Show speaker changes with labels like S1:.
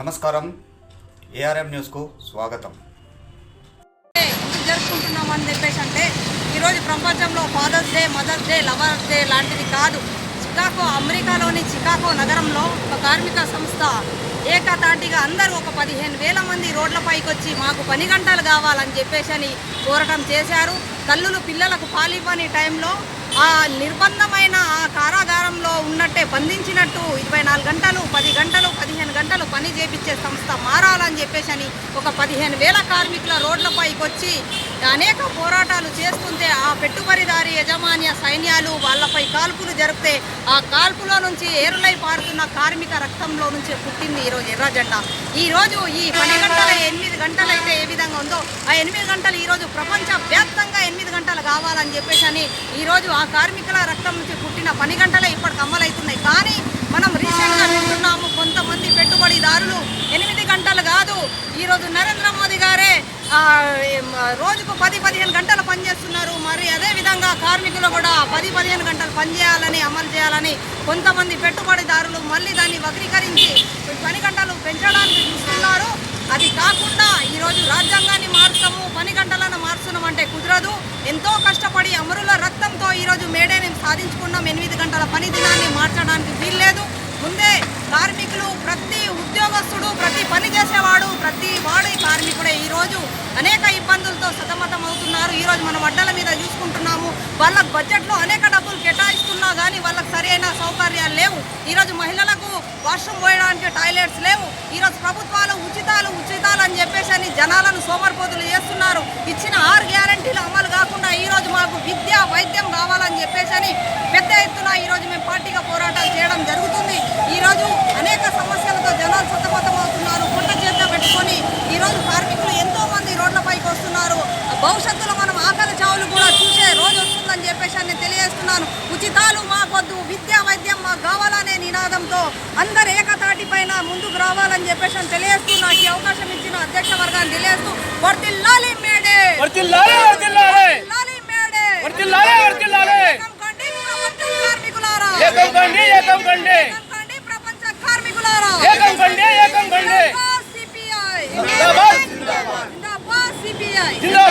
S1: నమస్కారం. ఏఆర్ఎం న్యూస్కు స్వాగతం.
S2: ఎందుకు జరుపుకుంటున్నామని చెప్పేసి అంటే ఈరోజు ప్రపంచంలో father's day mother's day lovers day లాంటిది కాదు. చికాగో అమెరికాలోని చికాగో నగరంలో ఒక కార్మిక సంస్థ ఏకతాటిగా అందరూ ఒక పదిహేను వేల మంది రోడ్లపైకి వచ్చి మాకు పని గంటలు కావాలని చెప్పేసి అని కోరటం చేశారు. తల్లులు పిల్లలకు పాలివ్వని టైంలో ఆ నిర్బంధమైన ఆ కారా ఉన్నట్టే బంధించినట్టు ఇరవై నాలుగు గంటలు పది గంటలు పదిహేను గంటలు పని చేపించే సంస్థ మారాలని చెప్పేసి అని ఒక పదిహేను వేల కార్మికుల రోడ్లపైకి అనేక పోరాటాలు చేస్తుంటే ఆ పెట్టుబడిదారి యజమాన్య సైన్యాలు వాళ్ళపై కాల్పులు జరిపితే ఆ కాల్పులో నుంచి ఏరులై పారుతున్న కార్మిక రక్తంలో నుంచి పుట్టింది ఈరోజు ఎర్ర జెండా. ఈ రోజు ఈ పని గంటల ఎనిమిది గంటలు అయితే ఏ విధంగా ఉందో ఆ ఎనిమిది గంటలు ఈరోజు ప్రపంచ వ్యాప్తంగా ఎనిమిది గంటలు కావాలని చెప్పేసి అని ఈరోజు ఆ కార్మికుల రక్తం నుంచి పుట్టిన పని గంటలే ఇప్పటికి అమలవుతున్నాయి. కానీ మనం రీసెంట్గా వింటున్నాము కొంతమంది పెట్టుబడిదారులు ఎనిమిది గంటలు కాదు ఈరోజు నరేంద్ర మోదీ గారే ఆ, ఏం, రోజుకు పది పదిహేను గంటలు పనిచేస్తున్నారు. మరి అదే విధంగా కార్మికులు కూడా పది పదిహేను గంటలు పనిచేయాలని అమలు చేయాలని కొంతమంది పెట్టుబడిదారులు మళ్ళీ దాన్ని వక్రీకరించి పని గంటలు పెంచడానికి చూస్తున్నారు. అది కాకుండా ఈరోజు రాజ్యాంగాన్ని మార్చము పని గంటలను మార్చడం అంటే కుదరదు. ఎంతో కష్టపడి అమరుల రక్తంతో ఈరోజు మేడేని సాధించుకున్నాం. ఎనిమిది గంటల పని దినాన్ని మార్చడానికి వీల్లేదు. ముందే కార్మికులు ప్రతి ఉద్యోగస్తుడు ప్రతి పని చేసేవాడు ప్రతి వాడు ఈ కార్మికుడే. అనేక ఇబ్బందులతో సతమతం అవుతున్నారు. ఈరోజు మనం అడ్డల మీద చూసుకుంటున్నాము. వాళ్ళ బడ్జెట్లో అనేక డబ్బులు కేటాయిస్తున్నా కానీ వాళ్ళకి సరైన సౌకర్యాలు లేవు. ఈరోజు మహిళలకు వాష్రూమ్ పోయడానికి టాయిలెట్స్ లేవు. ఈరోజు ప్రభుత్వాలు ఉచితాలు ఉచితాలు అని చెప్పేసి అని జనాలను సోమరిపోతులు చేస్తున్నారు. ఇచ్చిన ఆరు గ్యారంటీలు అమలు కాకుండా ఈరోజు మాకు విద్య వైద్యం కావాలని చెప్పేసి అని పెద్ద ఎత్తున ఈరోజు మేము పార్టీగా పోరాటాలు చేయడం జరుగుతుంది ఈరోజు అనేక సమస్యలతో జనాలు సతమతం అవుతున్నారు పుట్ట చేత పెట్టుకొని ఈరోజు కార్మికులు ఎంతో మంది రోడ్లపైకి వస్తున్నారు భవిష్యత్తులో మనం ఆకలి చావులు కూడా చూసే రోజు వస్తుందని చెప్పేసి అని నేను తెలియజేస్తున్నాను. ఉచితాలు మాకొద్దు విద్య వైద్యం మాకు కావాలనే నినాదంతో అందరు ఏకతాటి పైన ముందుకు రావాలని చెప్పేసి అని తెలియజేస్తూ నాకు ఈ అవకాశం ఇచ్చిన అధ్యక్ష వర్గాన్ని తెలియజేస్తూ వర్తిల్లాలి మేడే.
S3: వర్తిల్లాలి వర్తిల్లాలి.
S2: వర్తిల్లాలి మేడే.
S3: వర్తిల్లాలి వర్తిల్లాలి.
S2: ఏకం కండి ప్రపంచ కార్మికులారా.
S3: ఏకం కండి ఏకం కండి.
S2: ఏకం కండి ప్రపంచ కార్మికులారా.
S3: ఏకం కండి ఏకం కండి.
S2: సిపిఐ
S3: జిందాబాద్.
S2: జిందాబాద్ సిపిఐ
S3: జిందాబాద్.